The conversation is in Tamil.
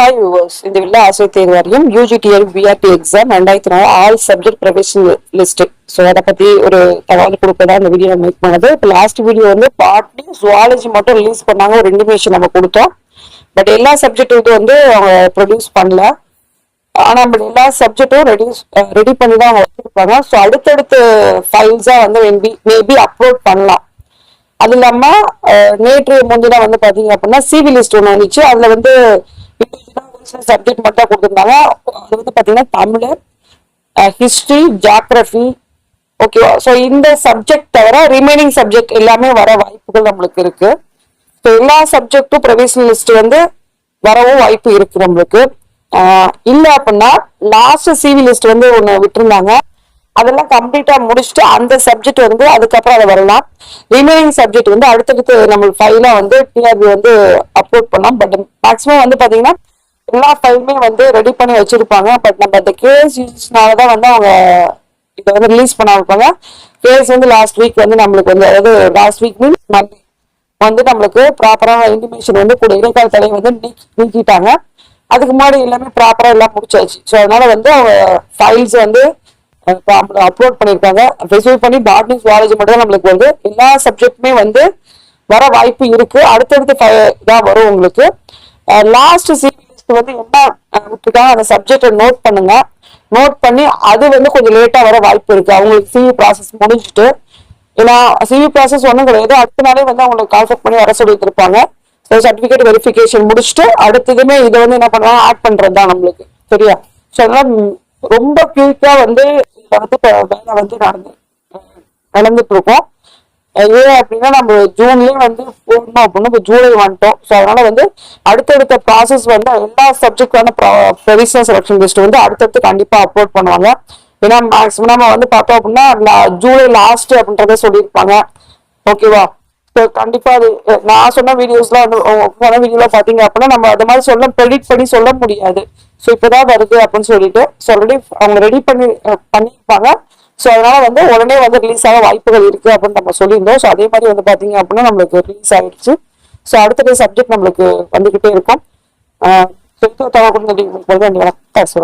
ஹாய் வியூவர்ஸ் இந்த வில்ல ஆசிரியர் தேர்வு வாரியம் யூஜிடிஎல் பிஆர்டி எக்ஸாம் ரெண்டாயிரத்தி நாலு all subject professional list so அதை பத்தி ஒரு தகவல் கொடுக்கறதா இந்த வீடியோ மேக் பண்ணது. இப்போ லாஸ்ட் வீடியோ வந்து பாட்டி ஜுவாலஜி மட்டும் ரிலீஸ் பண்ணாங்க. ஒரு இன்டிமேஷன் நம்ம கொடுத்தோம். பட் எல்லா சப்ஜெக்டும் இது வந்து அவங்க ப்ரொடியூஸ் பண்ணல. ஆனா நம்ம எல்லா சப்ஜெக்டும் ரெடியூஸ் ரெடி பண்ணி தான் அவங்க வச்சிருப்பாங்க ஸோ அடுத்தடுத்து ஃபைல்ஸா வந்து மேபி மேபி அப்லோட் பண்ணலாம். அது இல்லாம நேற்று முந்தினா வந்து பாத்தீங்க அப்படின்னா சிவி லிஸ்ட் ஒன்று வந்துச்சு. அதுல வந்து சப்ஜெக்ட் மட்டும் கொடுத்துருந்தாங்க அது வந்து பாத்தீங்கன்னா தமிழ் ஹிஸ்டரி ஜாக்ரஃபி ஓகேவா ஸோ இந்த சப்ஜெக்ட் தவிர ரிமைனிங் சப்ஜெக்ட் எல்லாமே வர வாய்ப்புகள் நம்மளுக்கு இருக்கு. ஸோ எல்லா சப்ஜெக்டும் ப்ரொவிஷனல் லிஸ்ட் வந்து வரவும் வாய்ப்பு இருக்கு நம்மளுக்கு. இல்லை அப்படின்னா லாஸ்ட் சிவி லிஸ்ட் வந்து ஒன்று விட்டுருந்தாங்க. அதெல்லாம் கம்ப்ளீட்டா முடிச்சுட்டு அந்த சப்ஜெக்ட் வந்து அதுக்கப்புறம் அதை வரலாம். ரிமைனிங் சப்ஜெக்ட் வந்து அடுத்தடுத்து நம்ம ஃபைலா வந்து டிஆர்பி வந்து அப்லோட் பண்ணலாம். பட் மேக்ஸிமம் வந்து பாத்தீங்கன்னா எல்லா ஃபைலுமே வந்து ரெடி பண்ணி வச்சிருப்பாங்க. பட் நம்ம அந்த கேஸ் யூஸ்னால தான் வந்து அவங்க இதை வந்து ரிலீஸ் பண்ண இருப்பாங்க கேஸ் வந்து லாஸ்ட் வீக் வந்து நம்மளுக்கு வந்து அதாவது லாஸ்ட் வீக் மீன்ஸ் மண்டே வந்து நம்மளுக்கு ப்ராப்பரான இன்டிமேஷன் வந்து கூட இடைக்கால தலைவர் வந்து நீக்கி நீக்கிட்டாங்க. அதுக்கு முன்னாடி எல்லாமே ப்ராப்பரா எல்லாம் முடிச்சாச்சு. ஸோ அதனால வந்து அவங்க ஃபைல்ஸ் வந்து அப்லோட் பண்ணியிருக்காங்க ரிசீவ் பண்ணி பாட்னி சுவாலஜி மட்டும் தான் நம்மளுக்கு வந்து எல்லா சப்ஜெக்ட்டுமே வந்து வர வாய்ப்பு இருக்கு. அடுத்தடுத்து fi- தான் வரும் உங்களுக்கு. லாஸ்ட் சிபிஎஸ்க்கு வந்து என்ன விட்டுருக்காங்க? அந்த சப்ஜெக்டை நோட் பண்ணுங்க. நோட் பண்ணி அது வந்து கொஞ்சம் லேட்டா வர வாய்ப்பு இருக்கு. அவங்களுக்கு சிவி ப்ராசஸ் முடிஞ்சுட்டு. ஏன்னா சிவி ப்ராசஸ் ஒன்றும் கிடையாது. அடுத்த நாளே வந்து அவங்களுக்கு கான்செக்ட் பண்ணி வர சொல்லி இருப்பாங்க ஸோ சர்டிஃபிகேட் வெரிஃபிகேஷன் முடிச்சுட்டு அடுத்ததுமே இதை வந்து என்ன பண்ணலாம்? ஆட் பண்றது தான் நம்மளுக்கு. சரியா? ஸோ அதனால ரொம்ப குயிக்கா வந்து இதுல வந்து இப்ப வேலை வந்து நடந்து நடந்துட்டு இருக்கோம் ஏன் அப்படின்னா நம்ம ஜூன்லயே வந்து போடணும் அப்படின்னா இப்போ ஜூலை வந்துட்டோம். ஸோ அதனால வந்து அடுத்தடுத்த ப்ராசஸ் வந்து எல்லா சப்ஜெக்டான ப்ரொவிஷனல் செலக்ஷன் லிஸ்ட் வந்து அடுத்தடுத்து கண்டிப்பா அப்லோட் பண்ணுவாங்க. ஏன்னா மேக்ஸிமம் நம்ம வந்து பார்த்தோம் அப்படின்னா ஜூலை லாஸ்ட் அப்படின்றத சொல்லியிருப்பாங்க. ஓகேவா ஸோ கண்டிப்பா அது நான் சொன்ன வீடியோஸ்லாம் வந்து போன வீடியோல பாத்தீங்க அப்படின்னா நம்ம அது மாதிரி சொல்ல ப்ரெடிக்ட் பண்ணி சொல்ல முடியாது. ஸோ இப்பதான் வருது அப்படின்னு சொல்லிட்டு ஸோ ஆல்ரெடி அவங்க ரெடி பண்ணி பண்ணியிருப்பாங்க. ஸோ அதனால வந்து உடனே வந்து ரிலீஸ் ஆக வாய்ப்புகள் இருக்கு அப்படின்னு நம்ம சொல்லியிருந்தோம். ஸோ அதே மாதிரி வந்து பாத்தீங்க அப்படின்னா நம்மளுக்கு ரிலீஸ் ஆயிடுச்சு. ஸோ அடுத்த சப்ஜெக்ட் நம்மளுக்கு வந்துகிட்டே இருக்கும். ஸோ தகவல் கொடுத்து வேண்டிய வணக்கம். தேங்க்ஸ்